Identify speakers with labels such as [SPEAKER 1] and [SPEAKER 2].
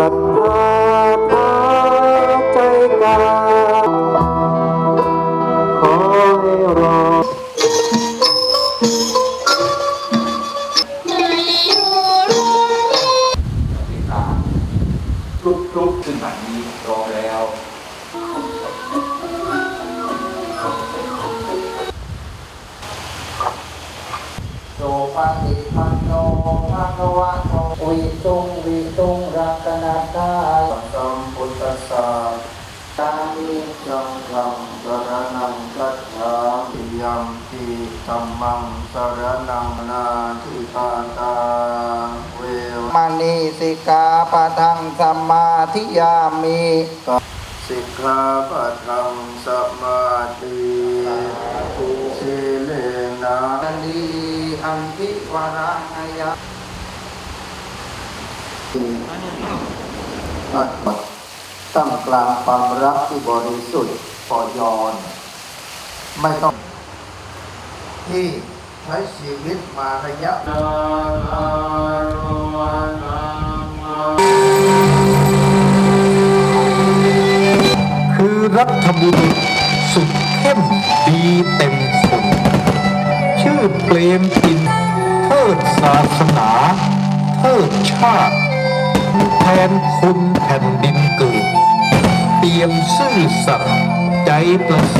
[SPEAKER 1] ศรัทธาทาใจกาขอให้รอ
[SPEAKER 2] ลุกลุกขึ้นบัดนี้รอแล้ว
[SPEAKER 3] โสปฏิปันโนภะคะวะโตวิสุงวิสุงร กนาตา
[SPEAKER 1] สัมพุทธัสสะ
[SPEAKER 3] ตามิ
[SPEAKER 1] จังฆังสรนังคัจฉามิยัมปิธัมมังสรนังนาทิปาตาเว
[SPEAKER 3] มณีสิกขาปะทังสัมมาทิยามิ
[SPEAKER 1] สิกขาปัทังสมาธิสิเลนะ
[SPEAKER 3] นันดีอัมพิวรังยะ
[SPEAKER 1] อัตตะตั้งกลางความรักที่บริสุทธิ์ปอยอน ไม่ต้องที่ใช้ชีวิตมาระยะ
[SPEAKER 4] คือรัฐบุรุษสุดเข้มดีเต็มสุดชื่อเปรมปินเทิดศาสนา เทิดชาติ นคุณแผ่นดินเกิด เตรียมซื่อสัตย์ใจประเส